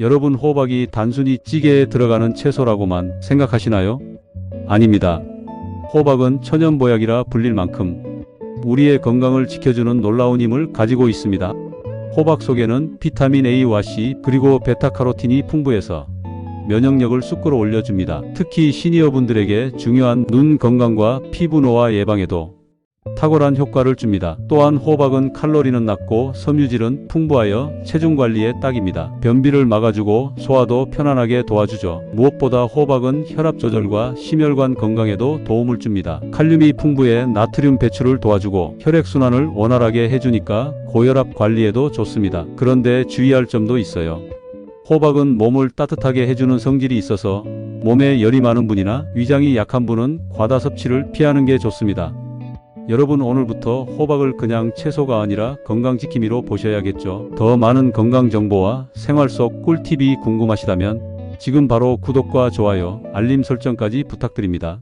여러분 호박이 단순히 찌개에 들어가는 채소라고만 생각하시나요? 아닙니다. 호박은 천연보약이라 불릴 만큼 우리의 건강을 지켜주는 놀라운 힘을 가지고 있습니다. 호박 속에는 비타민 A와 C 그리고 베타카로틴이 풍부해서 면역력을 쑥끌어 올려줍니다. 특히 시니어분들에게 중요한 눈 건강과 피부 노화 예방에도 탁월한 효과를 줍니다. 또한 호박은 칼로리는 낮고 섬유질은 풍부하여 체중 관리에 딱입니다. 변비를 막아주고 소화도 편안하게 도와주죠. 무엇보다 호박은 혈압 조절과 심혈관 건강에도 도움을 줍니다. 칼륨이 풍부해 나트륨 배출을 도와주고 혈액 순환을 원활하게 해주니까 고혈압 관리에도 좋습니다. 그런데 주의할 점도 있어요. 호박은 몸을 따뜻하게 해주는 성질이 있어서 몸에 열이 많은 분이나 위장이 약한 분은 과다 섭취를 피하는 게 좋습니다. 여러분 오늘부터 호박을 그냥 채소가 아니라 건강지킴이로 보셔야겠죠. 더 많은 건강 정보와 생활 속 꿀팁이 궁금하시다면 지금 바로 구독과 좋아요, 알림 설정까지 부탁드립니다.